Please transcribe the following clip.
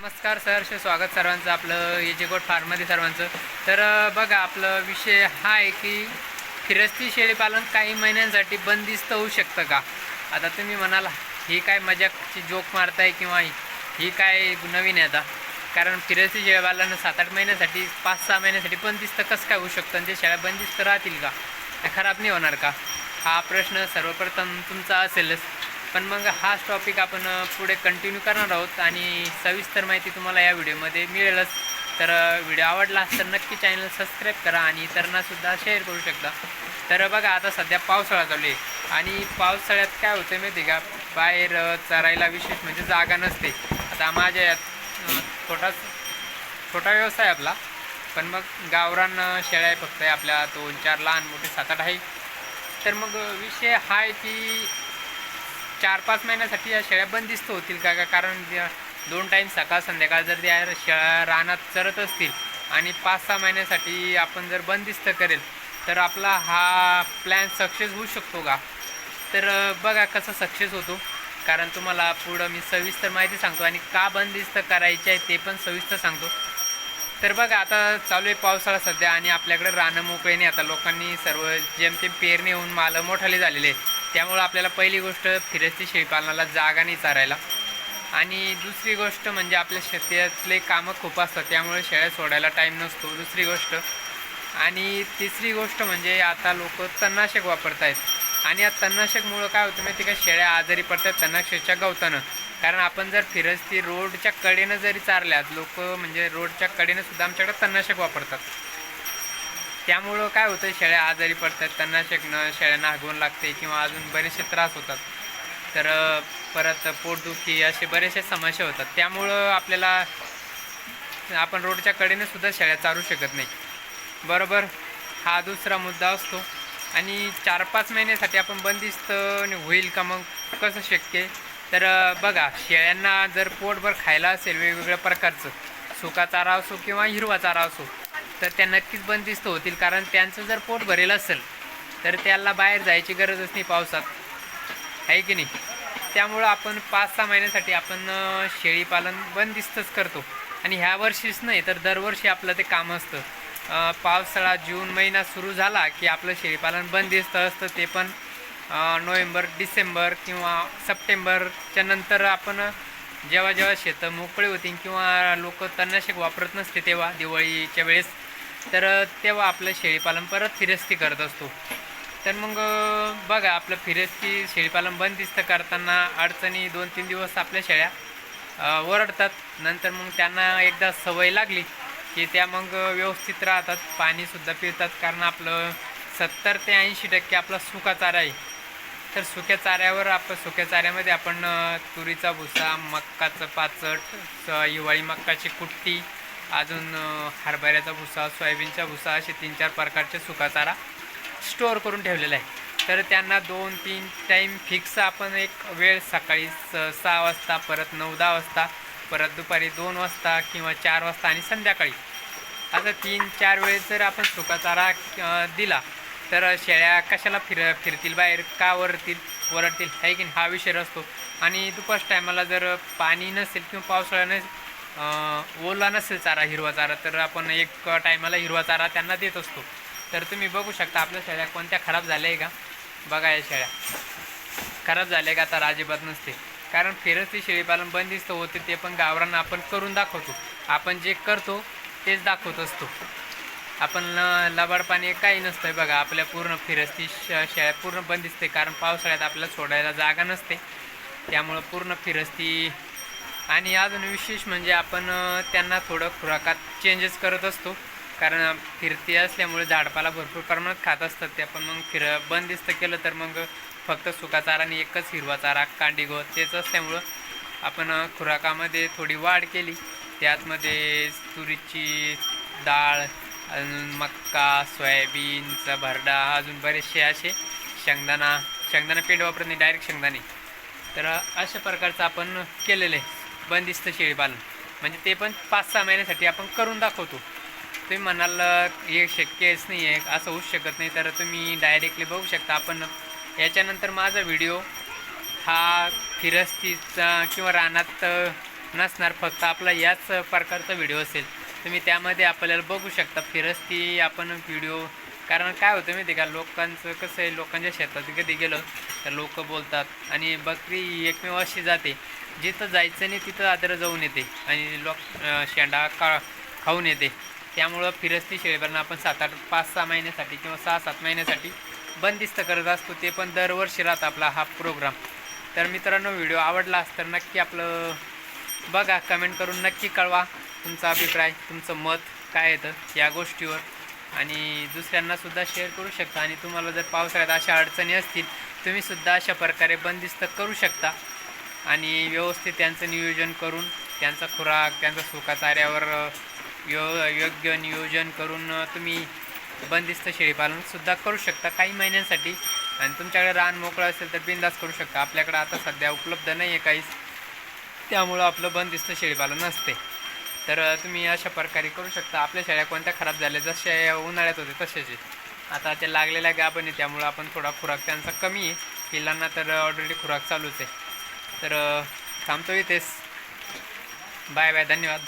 नमस्कार सर स्वागत सर्वांचं आपलं याचे गोट फार्ममध्ये सर्वांचं. तर बघा आपलं विषय हा आहे की फिरस्ती शेळीपालन काही महिन्यांसाठी बंदिस्त होऊ शकतं का? आता तुम्ही म्हणाल ही काय मजाकची जोक मारताय किंवा ही- ही काय नवीन आहे आता? कारण फिरस्ती शेळीपालन सात आठ महिन्यासाठी पाच सहा महिन्यासाठी बंदिस्त कसं काय होऊ शकतं? आणि ते शेळ्या बंदिस्त राहतील का? खराब नाही होणार का? हा प्रश्न सर्वप्रथम तुमचा असेलच. पण मग हाच टॉपिक आपण पुढे कंटिन्यू करणार आहोत आणि सविस्तर माहिती तुम्हाला या व्हिडिओमध्ये मिळेलच. तर व्हिडिओ आवडला तर नक्की चॅनल सबस्क्राईब करा आणि इतरांनासुद्धा शेअर करू शकता. तर बघा आता सध्या पावसाळा चालू आहे. आणि पावसाळ्यात काय होतं माहिती आहे का? बाहेर चरायला विशेष म्हणजे जागा नसते. आता माझ्या यात छोटाच छोटा व्यवसाय आहे आपला. पण मग गावरान शेळ्या शेळ्या आहे फक्त आपल्या. दोन चार लहान मोठे सात आठ आहे. तर मग विषय हा आहे की चार पाच महिन्यासाठी या शेळ्या बंदिस्त होतील का? का कारण दोन टाईम सकाळ संध्याकाळ जर त्या शेळ्या रानात चरत असतील आणि पाच सहा महिन्यासाठी आपण जर बंदिस्त करेल तर आपला हा प्लॅन सक्सेस होऊ शकतो का? तर बघा कसा सक्सेस होतो. कारण तुम्हाला पुढं मी सविस्तर माहिती सांगतो आणि का बंदिस्त करायचे आहे ते पण सविस्तर सांगतो. तर बघा आता चालू आहे पावसाळा सध्या आणि आपल्याकडे रानं मोकळे नाही. आता लोकांनी सर्व जेमतेम पेरणी होऊन मालं मोठाले झालेले आहेत. त्यामुळं आपल्याला पहिली गोष्ट फिरस्ती शेळीपालनाला जागा नाही चारायला. आणि दुसरी गोष्ट म्हणजे आपल्या शेतीतले कामं खूप असतात त्यामुळे शेळ्या सोडायला टाईम नसतो दुसरी गोष्ट. आणि तिसरी गोष्ट म्हणजे आता लोक तणनाशक वापरत आहेत आणि या तणनाशकमुळं काय होतं माहिती का? शेळ्या आजारी पडतात तणनाशकच्या गवतानं. कारण आपण जर फिरस्ती रोडच्या कडेनं जरी चारल्यात लोक म्हणजे रोडच्या कडेनं सुद्धा आमच्याकडे तणनाशक वापरतात. त्यामुळं काय होतं शेळ्या आजारी पडतात त्यांना शेकणं शेळ्यांना हागवून लागते किंवा अजून बरेचसे त्रास होतात. तर परत पोटदुखी असे बरेचसे समस्या होतात. त्यामुळं आपल्याला आपण रोडच्या कडेने सुद्धा शेळ्या चारू शकत नाही. बरोबर? हा दुसरा मुद्दा असतो. आणि चार पाच महिन्यासाठी आपण बंदिस्त होईल का मग कसं शक्य? तर बघा शेळ्यांना जर पोटभर खायला असेल वेगवेगळ्या प्रकारचं सुका चारा असो किंवा हिरवा चारा असो तर त्या नक्कीच बंदिस्त होतील कारण त्यांचं जर पोट भरेल असेल तर त्याला बाहेर जायची गरजच नाही पावसात. आहे की नाही? त्यामुळं आपण पाच सहा महिन्यासाठी आपण शेळीपालन बंदिस्तच करतो. आणि ह्या वर्षीच नाही तर दरवर्षी आपलं ते काम असतं. पावसाळा जून महिना सुरू झाला की आपलं शेळीपालन बंदिस्त असतं ते पण नोव्हेंबर डिसेंबर किंवा सप्टेंबरच्या नंतर आपण जेव्हा जेव्हा शेतं मोकळी होतील किंवा लोक तणनाशक वापरत नसते तेव्हा दिवाळीच्या वेळेस तर तेव्हा आपलं शेळीपालन परत फिरस्ती करत असतो. तर मग बघा आपलं फिरस्ती शेळीपालन बंदिस्त करताना अडचणी दोन तीन दिवस आपल्या शेळ्या ओरडतात. नंतर मग त्यांना एकदा सवय लागली की त्या मग व्यवस्थित राहतात पाणीसुद्धा पितात. कारण आपलं सत्तर ते ऐंशी टक्के आपला सुका चारा आहे. तर सुक्या चाऱ्यावर आपण सुक्या चाऱ्यामध्ये आपण तुरीचा भुसा मक्काचं पाचट हिवाळी मक्काची कुट्टी अजून हरभऱ्याचा भुसा सोयाबीनचा भुसा असे तीन चार प्रकारचे सुका चारा स्टोअर करून ठेवलेला आहे तर त्यांना दोन तीन टाईम फिक्स आपण एक वेळ सकाळी स सहा वाजता परत नऊ दहा वाजता परत दुपारी दोन वाजता किंवा चार वाजता आणि संध्याकाळी. असं तीन चार वेळेस जर आपण सुका चारा दिला तर शेळ्या कशाला फिर फिरतील बाहेर? का वरतील? वरडतील? आहे की हा विषय असतो आणि दुपारच्या टायमाला जर पाणी नसेल किंवा पावसाळा नसेल ओला नसेल चारा हिरवा चारा तर आपण एक टायमाला हिरवा चारा त्यांना देत असतो. तर तुम्ही बघू शकता आपल्या शेळ्या कोणत्या खराब झाल्या आहे का? बघा या शेळ्या. खराब झाल्या का? तर अजिबात नसते. कारण फिरस्ती शेळीपालन बंदिस्त होते ते पण गावरांना आपण करून दाखवतो. आपण जे करतो तेच दाखवत असतो. आपण ल- लबाड पाणी काही नसतं बघा. आपल्या पूर्ण फिरस्ती श शेळ्या पूर्ण बंदिस्त आहे. कारण पावसाळ्यात आपल्याला सोडायला जागा नसते. त्यामुळं पूर्ण फिरस्ती आणि अजून विशेष म्हणजे आपण त्यांना थोडं खुराकात चेंजेस करत असतो. कारण फिरती असल्यामुळे झाडपाला भरपूर प्रमाणात खात असतात ते आपण मग फिर बंदिस्त केलं तर मग फक्त सुका चारा आणि एकच हिरवा चारा कांडी गवत तेच असल्यामुळं आपण खुराकामध्ये थोडी वाढ केली. त्यातमध्ये तुरीची डाळ अजून मक्का सोयाबीनचा भरडा अजून बरेचसे असे शेंगदाणा शेंगदाणा पेंड वापरत नाही डायरेक्ट शेंगदाणे. तर अशा प्रकारचं आपण केलेलं आहे. बंदिस्त शेळीपालन म्हणजे ते पण पाच सहा महिन्यासाठी आपण करून दाखवतो. तुम्ही म्हणाल हे शक्यच नाही आहे असं होऊच शकत नाही. तर तुम्ही डायरेक्टली बघू शकता. आपण याच्यानंतर माझा व्हिडिओ हा फिरस्तीचा किंवा रानात नसणार फक्त आपला याच प्रकारचा व्हिडिओ असेल. तुम्ही त्यामध्ये आपल्याला बघू शकता फिरस्ती आपण व्हिडिओ कारण काय होतं माहिती आहे का? लोकांचं कसं आहे लोकांच्या शेतात कधी गेलं तर लोक बोलतात आणि बकरी एकमेव अशी जाते. जिथं जायचं नाही तिथं आदर जाऊन येते. आणि लोक शेंडा का खाऊन येते. त्यामुळं फिरस्ती शेळीपालन आपण सात आठ पाच सहा महिन्यासाठी किंवा सहा सात महिन्यासाठी बंदिस्त करत असतो. ते पण दरवर्षी राहत आपला हा प्रोग्राम. तर मित्रांनो व्हिडिओ आवडला असं तर नक्की आपलं बघा. कमेंट करून नक्की कळवा तुमचा अभिप्राय तुमचं मत काय येतं या गोष्टीवर. आणि दुसऱ्यांनासुद्धा शेअर करू शकता. आणि तुम्हाला जर पावसाळ्यात अशा अडचणी असतील तुम्ही सुद्धा अशा प्रकारे बंदिस्त करू शकता. आणि व्यवस्थित त्यांचं नियोजन करून त्यांचा खुराक त्यांचा सुखाचाऱ्यावर यो योग्य नियोजन करून तुम्ही बंदिस्त शेळीपालनसुद्धा करू शकता काही महिन्यांसाठी. आणि तुमच्याकडे रान मोकळं असेल तर बिंदास करू शकता. आपल्याकडे आता सध्या उपलब्ध नाही आहे काहीच. त्यामुळं आपलं बंदिस्त शेळीपालन असते तर तुम्ही अशा प्रकारे करू शकता. आपल्या शेळ्या कोणत्या खराब झाल्या जशा उन्हाळ्यात होते तसेचे. आता त्या लागलेल्या गाभण आहे त्यामुळं आपण थोडा खुराक त्यांचा कमी आहे. पिल्लांना तर ऑलरेडी खुराक चालूच आहे. तर थांबतो इथेच बाय बाय धन्यवाद.